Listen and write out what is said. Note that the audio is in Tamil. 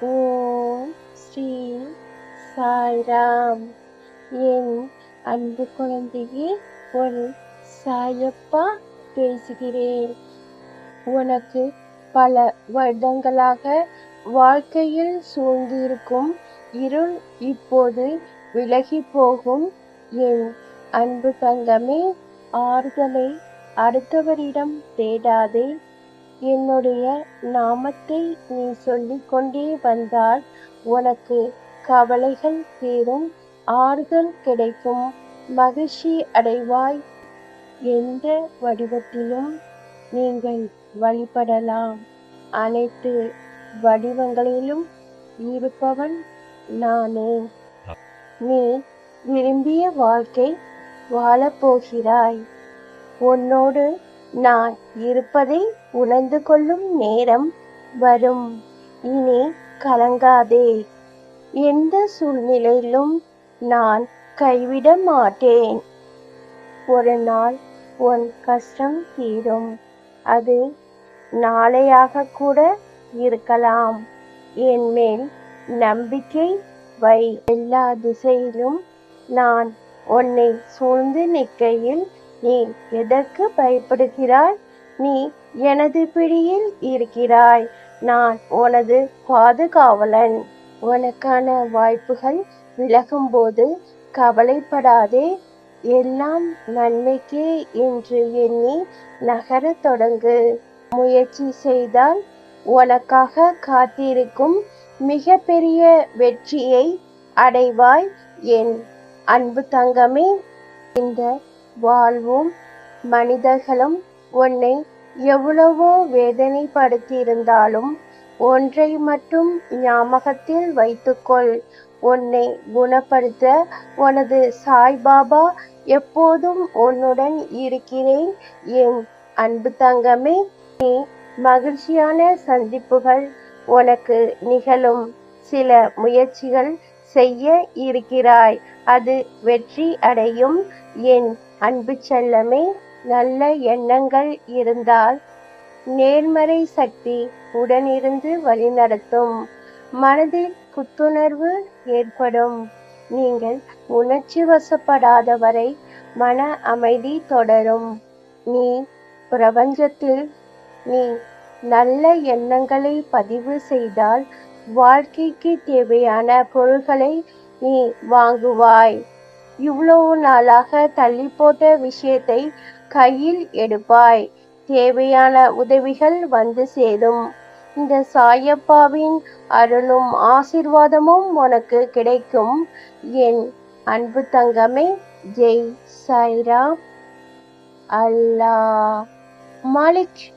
ஓம் ஸ்ரீ சாய்ராம். என் அன்பு குழந்தையே ஒரு சாயப்பா பேசுகிறேன். உனக்கு பல வருடங்களாக வாழ்க்கையில் சூழ்ந்திருக்கும் இருள் இப்போது விலகி போகும். என் அன்பு தங்கமே ஆறுதலை அடுத்தவரிடம் தேடாதே. என்னுடைய நாமத்தை நீ சொல்லிக்கொண்டே வந்தால் உனக்கு கவலைகள் தீரும் ஆறுதல் கிடைக்கும். மகிழ்ச்சி அடைவாய் எந்த வடிவத்திலும் நீங்கள் வழிபடலாம். அனைத்து வடிவங்களிலும் இருப்பவன் நானே. நீ விரும்பிய வாழ்க்கை வாழப்போகிறாய். உன்னோடு நான் இருப்பதை உணர்ந்து கொள்ளும் நேரம் வரும். இனி கலங்காதே. எந்த சூழ்நிலையிலும் நான் கைவிட மாட்டேன். ஒரு நாள் உன் கஷ்டம் தீரும். அது நாளையாக கூட இருக்கலாம். என் மேல் நம்பிக்கை வை. எல்லா திசையிலும் நான் உன்னை சூழ்ந்து நிற்கையில் நீ எதற்கு பயப்படுகிறாய்? நீ எனது பிடியில் இருக்கிறாய். நான் உனது பாதுகாவலன். உனக்கான வாய்ப்புகள் விலகும்போது கவலைப்படாதே. எல்லாம் நன்மைக்கே என்று எண்ணி நகரத் தொடங்கு. முயற்சி செய்தால் உனக்காக காத்திருக்கும் மிகப்பெரிய வெற்றியை அடைவாய் என் அன்பு தங்கமே. இந்த வாழ்வும். மனிதர்களும் உன்னை எவ்வளவோ வேதனைப்படுத்தியிருந்தாலும் ஒன்றை மட்டும் ஞாபகத்தில் வைத்துக்கொள். உன்னை குணப்படுத்த உனது சாய்பாபா எப்போதும் உன்னுடன் இருக்கிறேன். என் அன்பு தங்கமே நீ மகிழ்ச்சியான சந்திப்புகள் உனக்கு நிகழும். சில முயற்சிகள் செய்ய இருக்கிறாய். அது வெற்றி அடையும். என் அன்பு செல்லமே நல்ல எண்ணங்கள் இருந்தால் நேர்மறை சக்தி உடனிருந்து வழிநடத்தும். மனதில் புத்துணர்வு ஏற்படும். நீங்கள் உணர்ச்சி வசப்படாத வரை மன அமைதி தொடரும். நீ பிரபஞ்சத்தில் நீ நல்ல எண்ணங்களை பதிவு செய்தால் வாழ்க்கைக்கு தேவையான பொருள்களை நீ வாங்குவாய். இவ்வளவு நாளாக தள்ளி போட்ட விஷயத்தை கையில் எடுப்பாய். தேவையான உதவிகள் வந்து சேரும். இந்த சாயப்பாவின் அருளும் ஆசிர்வாதமும் உனக்கு கிடைக்கும். என் அன்பு தங்கமே ஜெய் சைரா அல்லாஹ். மாலிக்.